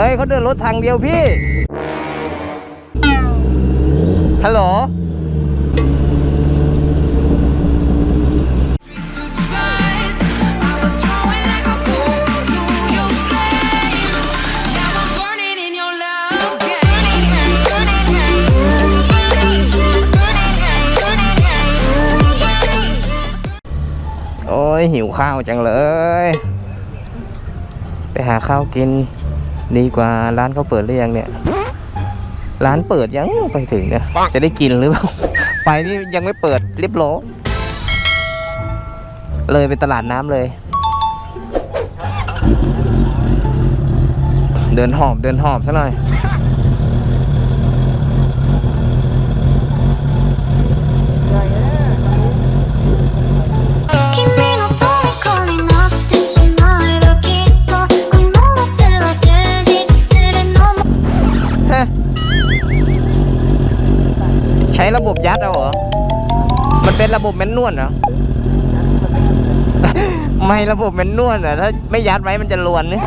ฮ้ยเขาเดินรถทางเดียวพี่ฮัลโหลโอ้ยหิวข้าวจังเลย ไปหาข้าวกิน ดีกว่าร้านเขาเปิดหรือยังเนี่ย ร้านเปิดยังไปถึงเนี่ยจะได้กินหรือเปล่า ไปนี่ยังไม่เปิดเรียบร้อยเลยไปตลาดน้ำเลย เดินหอบเดินหอบซะหน่อย ระบบยัดเอาเหรอ มันเป็นระบบแมนนวลเหรอ ไม่ระบบแมนนวลเหรอ ถ้าไม่ยัดไว้มันจะลวนนี่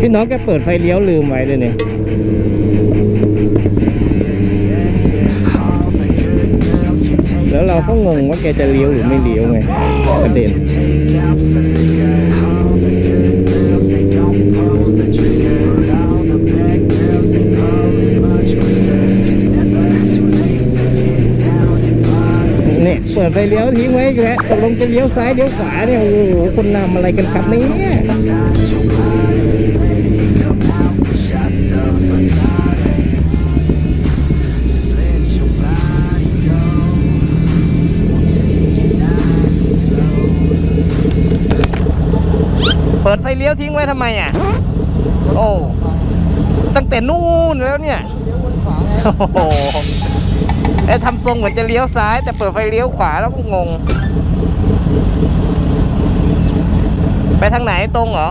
พี่น้องแกเปิดไฟเลี้ยวลืมไว้เลยเนี่ย แล้วเราก็งงว่าแกจะเลี้ยวหรือไม่เลี้ยวไงประเด็นเนี่ยเปิดไฟเลี้ยวทิ้งไว้อีกแล้วตกลงจะเลี้ยวซ้ายเลี้ยวขวาเนี่ยโอ้โหคนนำอะไรกันครับเนี่ย ฟเลี้ยวทิ้งไว้ทำไมอะ โอ้ ตั้งแต่นู่นแล้วเนี่ยโอ้โหไอ้ทำทรงเหมือนจะเลี้ยวซ้าย แต่เปิดไฟเลี้ยวขวาแล้วก็งง ไปทางไหนตรงเหรอ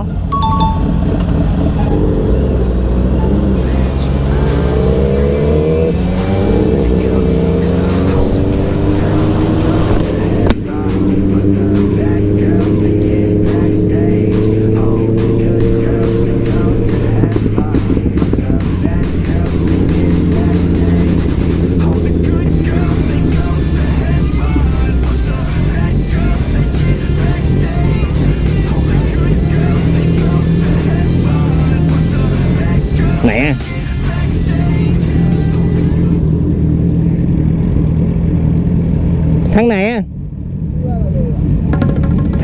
ทางไหนอะ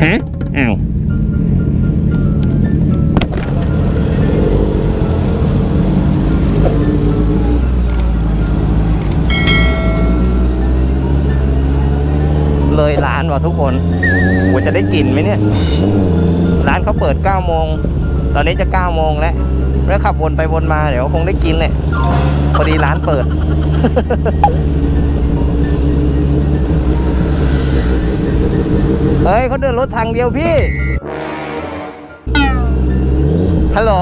ฮะอ้าวเลยร้านว่ะทุกคนว่าจะได้กินไหมเนี่ย ร้านเขาเปิด9โมง ตอนนี้จะ9โมงแล้ว แล้วขับวนไปวนมาเดี๋ยวคงได้กินเนี่ยพอดีร้านเปิด เฮ้ยเขาเดินรถทางเดียวพี่ ฮัลโหล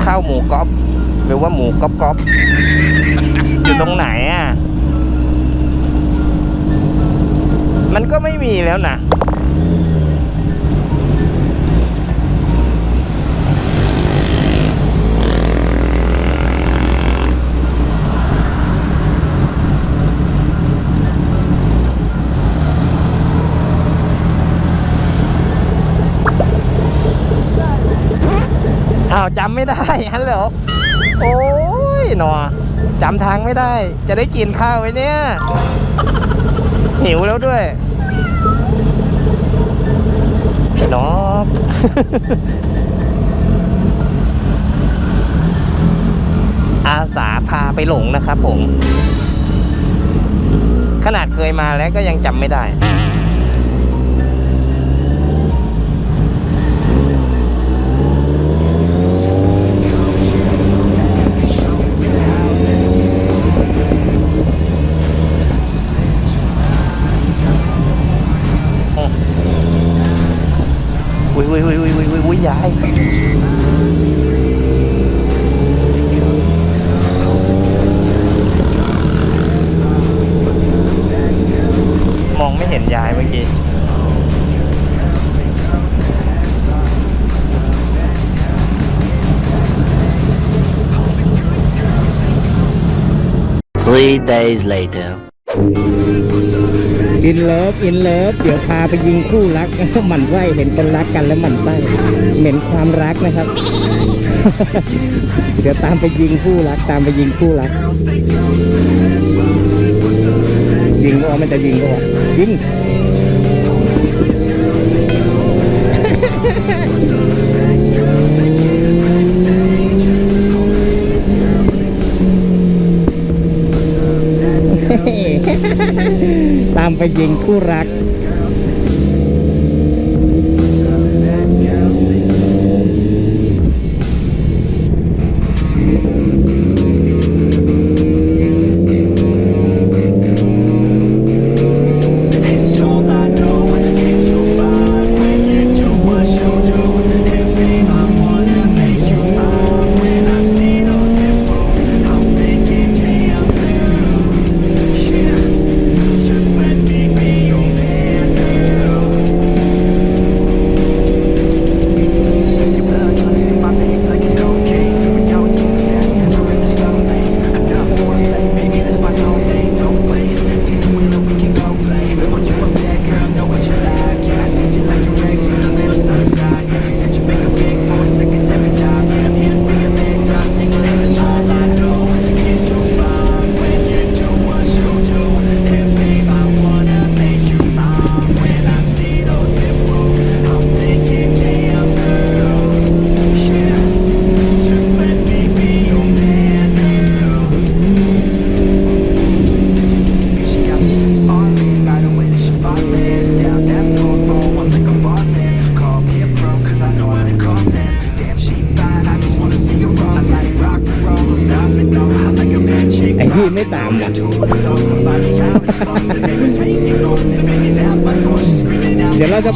ข้าวหมูก๊อฟหรือว่าหมูก๊อฟก๊อฟอยู่ตรงไหนอะ มันก็ไม่มีแล้วนะ จำไม่ได้ฮัลโหลโอ้ยหนอจำทางไม่ได้ จะได้กินข้าวไหมเนี่ยหิวแล้วด้วยนองอาสาพาไปหลงนะครับผม ขนาดเคยมาแล้วก็ยังจำไม่ได้ ยายมองไม่เห็นยายเมื่อกี้ Three days later. อินเลิฟอินเลิฟเดี๋ยวพาไปยิงคู่รักหมั่นไส้เห็นคนรักกันแล้วหมั่นไส้เหม็นความรักนะครับ เดี๋ยวตามไปยิงคู่รัก ตามไปยิงคู่รัก ยิงก็มันจะยิงก็ว่ายิง ตามไปยิงคู่รัก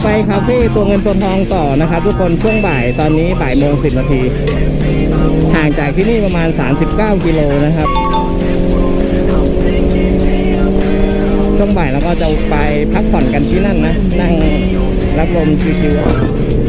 ไปคาเฟ่ตัวเงินตัวทองต่อนะครับ ทุกคนช่วงบ่ายตอนนี้บ่ายโมงสิบนาทีห่างจากที่นี่ประมาณ 39 กิโลนะครับช่วงบ่ายเราก็จะไปพักผ่อนกันที่นั่นนะ นั่งรับลมชิวๆ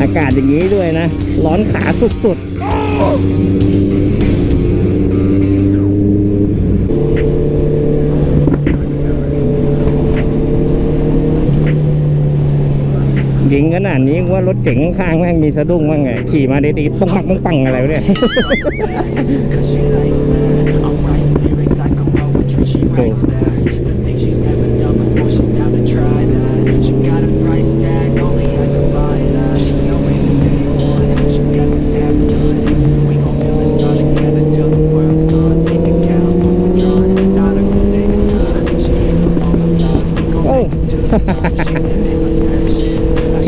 อากาศอย่างนี้ด้วยนะ ร้อนขาสุดๆยิงขนาดนี้ว่ารถเก๋งข้างๆแม่งมีสะดุ้งบ้างไงขี่มาดีๆปังปังปังปังอะไรวะเนี่ย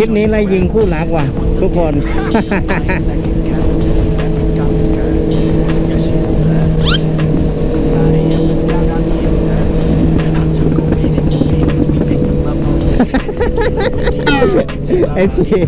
ลิปนี้ไล่ยิงคู่รักว่ะ ทุกคน ไอ้ที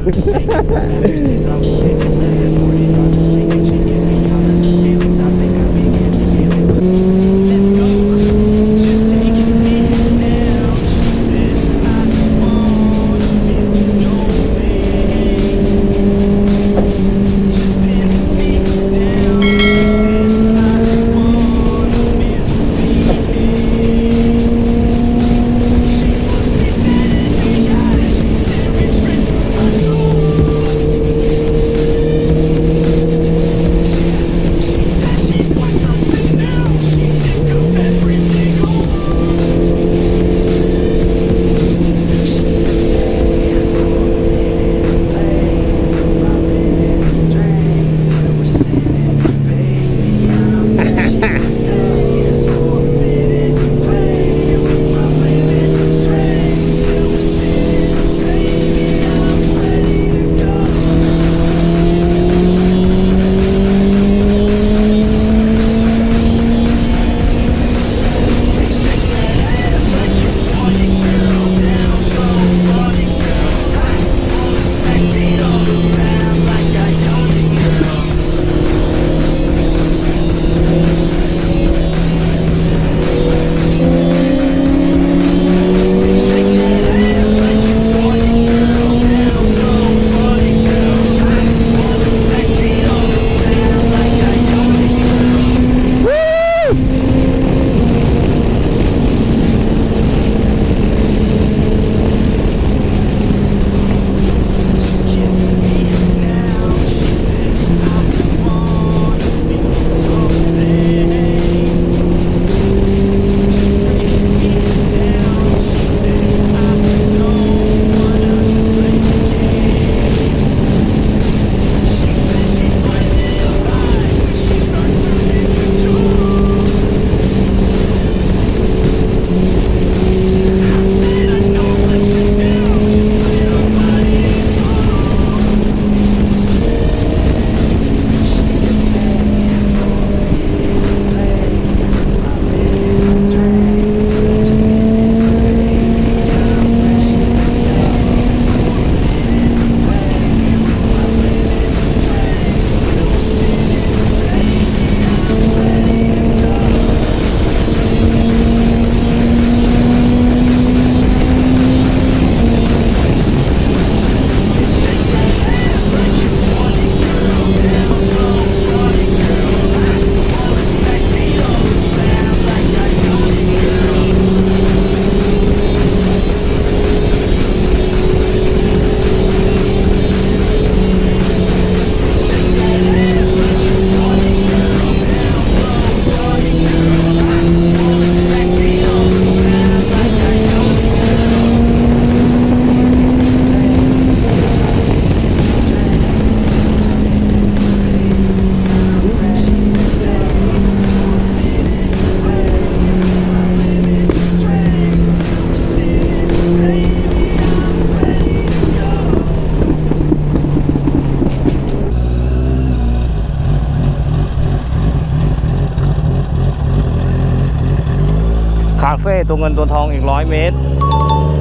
ตัวเงินตัวทองอีกร้อยเมตร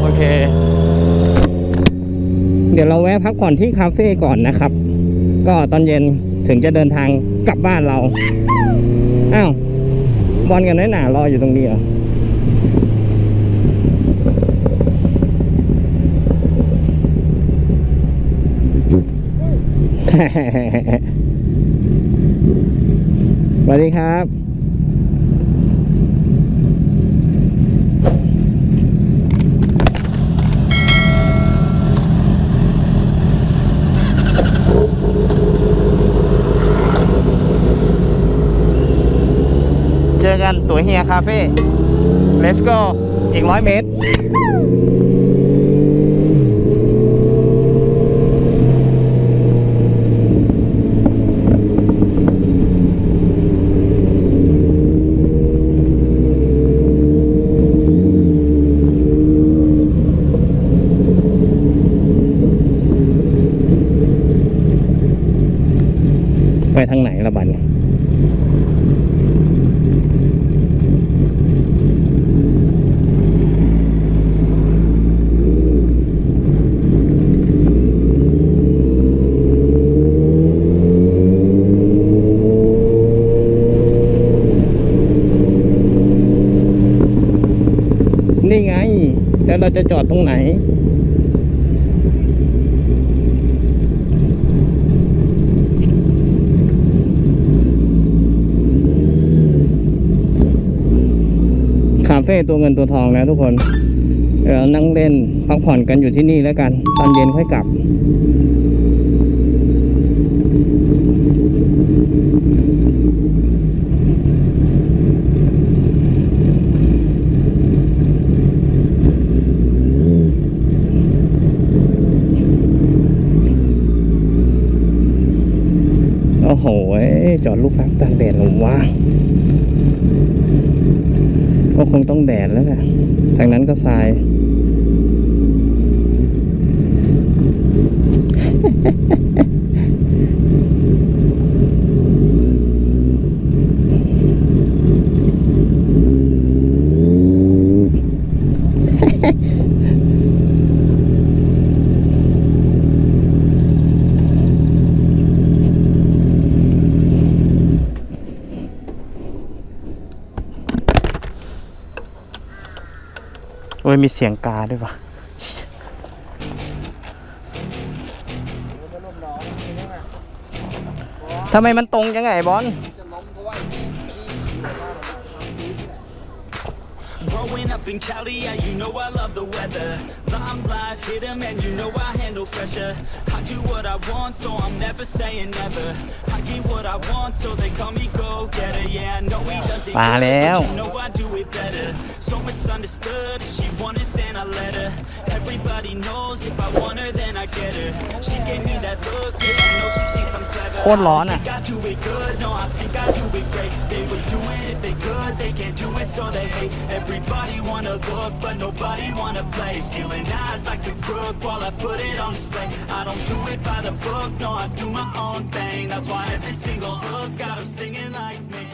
โอเค เดี๋ยวเราแวะพักผ่อนที่คาเฟ่ก่อนนะครับ ก็ตอนเย็นถึงจะเดินทางกลับบ้านเรา อ้าว บอลกันน้หนารออยู่ตรงนี้เหรอสวัสดีครับ เจอกัน ตัวเฮียคาเฟ่ let's go อีกร้อยเมตร ไปทางไหนละบัดเนี่ย นี่ไง แล้ว เราจะจอดตรงไหน คาเฟ่ตัวเงินตัวทองแล้วทุกคน เดี๋ยวเรานั่งเล่นพักผ่อนกันอยู่ที่นี่แล้วกัน ตอนเย็นค่อยกลับ หจอดลูกรักตากแดดหรอวะก็คงต้องแดดแล้วแหละทางนั้นก็ทราย โอ้ยมีเสียงกาด้วยปะทำไมมันตรงจังไงบอล Growing up in Cali, yeah, you know I love the weather. Limelight, hit 'em, and you know I handle pressure. I do what I want, so I'm never saying never. I get what I want, so they call me go-getter. Yeah, I know he does it มา good, แล้ว but you know I do it better. So misunderstood, if she want it, then I let her. Everybody knows if I want her, then I get her. She gave me that look, yeah, she knows she thinks I'm clever. โคตรร้อนอ่ะ think I do it good, no, I think I do it great. They would do it if they could, they can't do it, so they hate. Everybody wanna look, but nobody wanna play. Stealing eyes like a crook while I put it on display. I don't do it by the book, no, I do my own thing. That's why every single hook got 'em singing like me.